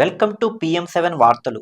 Welcome to PM seven వార్తలు.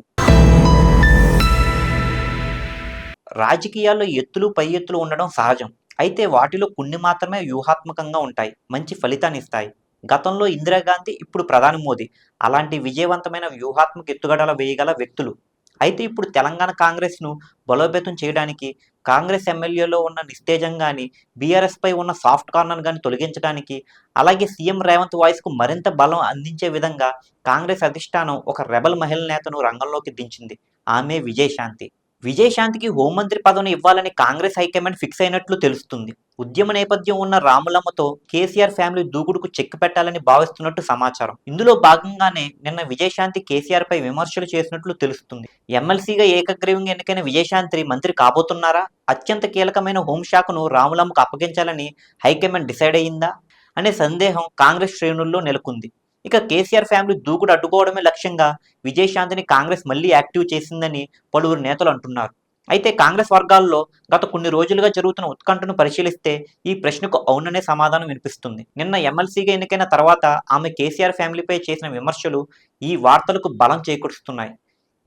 రాజకీయాల్లో ఎత్తులు పై ఎత్తులు ఉండడం సహజం. అయితే వాటిలో కొన్ని మాత్రమే వ్యూహాత్మకంగా ఉంటాయి. మంచి ఫలితాన్ని ఇస్తాయి. గతంలో ఇందిరాగాంధీ ఇప్పుడు ప్రధాని మోదీ. అలాంటి విజయవంతమైన వ్యూహాత్మక ఎత్తుగడల వేయగల వ్యక్తులు. అయితే ఇప్పుడు తెలంగాణ కాంగ్రెస్ను బలోపేతం చేయడానికి కాంగ్రెస్ ఎమ్మెల్యేలో ఉన్న నిస్తేజం కానీ బీఆర్ఎస్ పై ఉన్న సాఫ్ట్ కార్నర్ కానీ తొలగించడానికి అలాగే సీఎం రేవంత్ వాయిస్కు మరింత బలం అందించే విధంగా కాంగ్రెస్ అధిష్టానం ఒక రెబల్ మహిళ నేతను రంగంలోకి దించింది. ఆమె విజయశాంతి. విజయశాంతికి హోంమంత్రి పదవిని ఇవ్వాలని కాంగ్రెస్ హైకమాండ్ ఫిక్స్ అయినట్లు తెలుస్తుంది. ఉద్యమ నేపథ్యం ఉన్న రాములమ్మతో కేసీఆర్ ఫ్యామిలీ దూకుడుకు చెక్ పెట్టాలని భావిస్తున్నట్టు సమాచారం. ఇందులో భాగంగానే నిన్న విజయశాంతి కేసీఆర్ పై విమర్శలు చేసినట్లు తెలుస్తుంది. ఎమ్మెల్సీగా ఏకగ్రీవంగా ఎన్నికైన విజయశాంతి మంత్రి కాబోతున్నారా? అత్యంత కీలకమైన హోంశాఖను రాములమ్మకు అప్పగించాలని హైకమాండ్ డిసైడ్ అయ్యిందా అనే సందేహం కాంగ్రెస్ శ్రేణుల్లో నెలకొంది. ఇక కేసీఆర్ ఫ్యామిలీ దూకుడు అడ్డుకోవడమే లక్ష్యంగా విజయశాంతిని కాంగ్రెస్ మళ్ళీ యాక్టివ్ చేసిందని పలువురు నేతలు అంటున్నారు. అయితే కాంగ్రెస్ వర్గాల్లో గత కొన్ని రోజులుగా జరుగుతున్న ఉత్కంఠను పరిశీలిస్తే ఈ ప్రశ్నకు అవుననే సమాధానం వినిపిస్తుంది. నిన్న ఎమ్మెల్సీగా ఎన్నికైన తర్వాత ఆమె కేసీఆర్ ఫ్యామిలీపై చేసిన విమర్శలు ఈ వార్తలకు బలం చేకూరుస్తున్నాయి.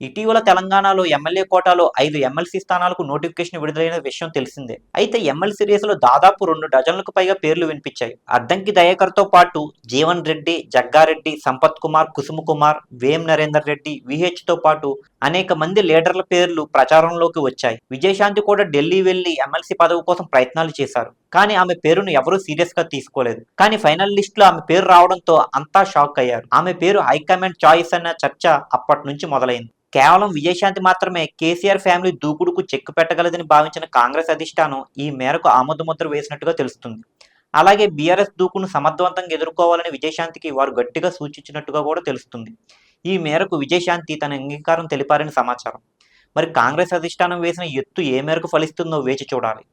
ఇటీవల తెలంగాణలో ఎమ్మెల్యే కోటాలో ఐదు ఎమ్మెల్సీ స్థానాలకు నోటిఫికేషన్ విడుదలైన విషయం తెలిసిందే. అయితే ఎమ్మెల్సీ రేసులో దాదాపు రెండు డజన్లకు పైగా పేర్లు వినిపించాయి. అద్దంకి దయాకర్తో పాటు జీవన్ రెడ్డి జగ్గారెడ్డి సంపత్ కుమార్ కుసుమ కుమార్ వేం నరేందర్ రెడ్డి విహెచ్తో పాటు అనేక మంది లీడర్ల పేర్లు ప్రచారంలోకి వచ్చాయి. విజయశాంతి కూడా ఢిల్లీ వెళ్ళి ఎమ్మెల్సీ పదవి కోసం ప్రయత్నాలు చేశారు. కానీ ఆమె పేరును ఎవరూ సీరియస్గా తీసుకోలేదు. కానీ ఫైనల్ లిస్ట్లో ఆమె పేరు రావడంతో అంతా షాక్ అయ్యారు. ఆమె పేరు హైకమాండ్ చాయిస్ అన్న చర్చ అప్పటి నుంచి మొదలైంది. కేవలం విజయశాంతి మాత్రమే కేసీఆర్ ఫ్యామిలీ దూకుడుకు చెక్కు పెట్టగలదని భావించిన కాంగ్రెస్ అధిష్టానం ఈ మేరకు ఆమోదముద్ర వేసినట్టుగా తెలుస్తుంది. అలాగే బీఆర్ఎస్ దూకును సమర్థవంతంగా ఎదుర్కోవాలని విజయశాంతికి వారు గట్టిగా సూచించినట్టుగా కూడా తెలుస్తుంది. ఈ మేరకు విజయశాంతి తన అంగీకారం తెలిపారని సమాచారం. మరి కాంగ్రెస్ అధిష్టానం వేసిన ఎత్తు ఏ మేరకు ఫలిస్తుందో వేచి చూడాలి.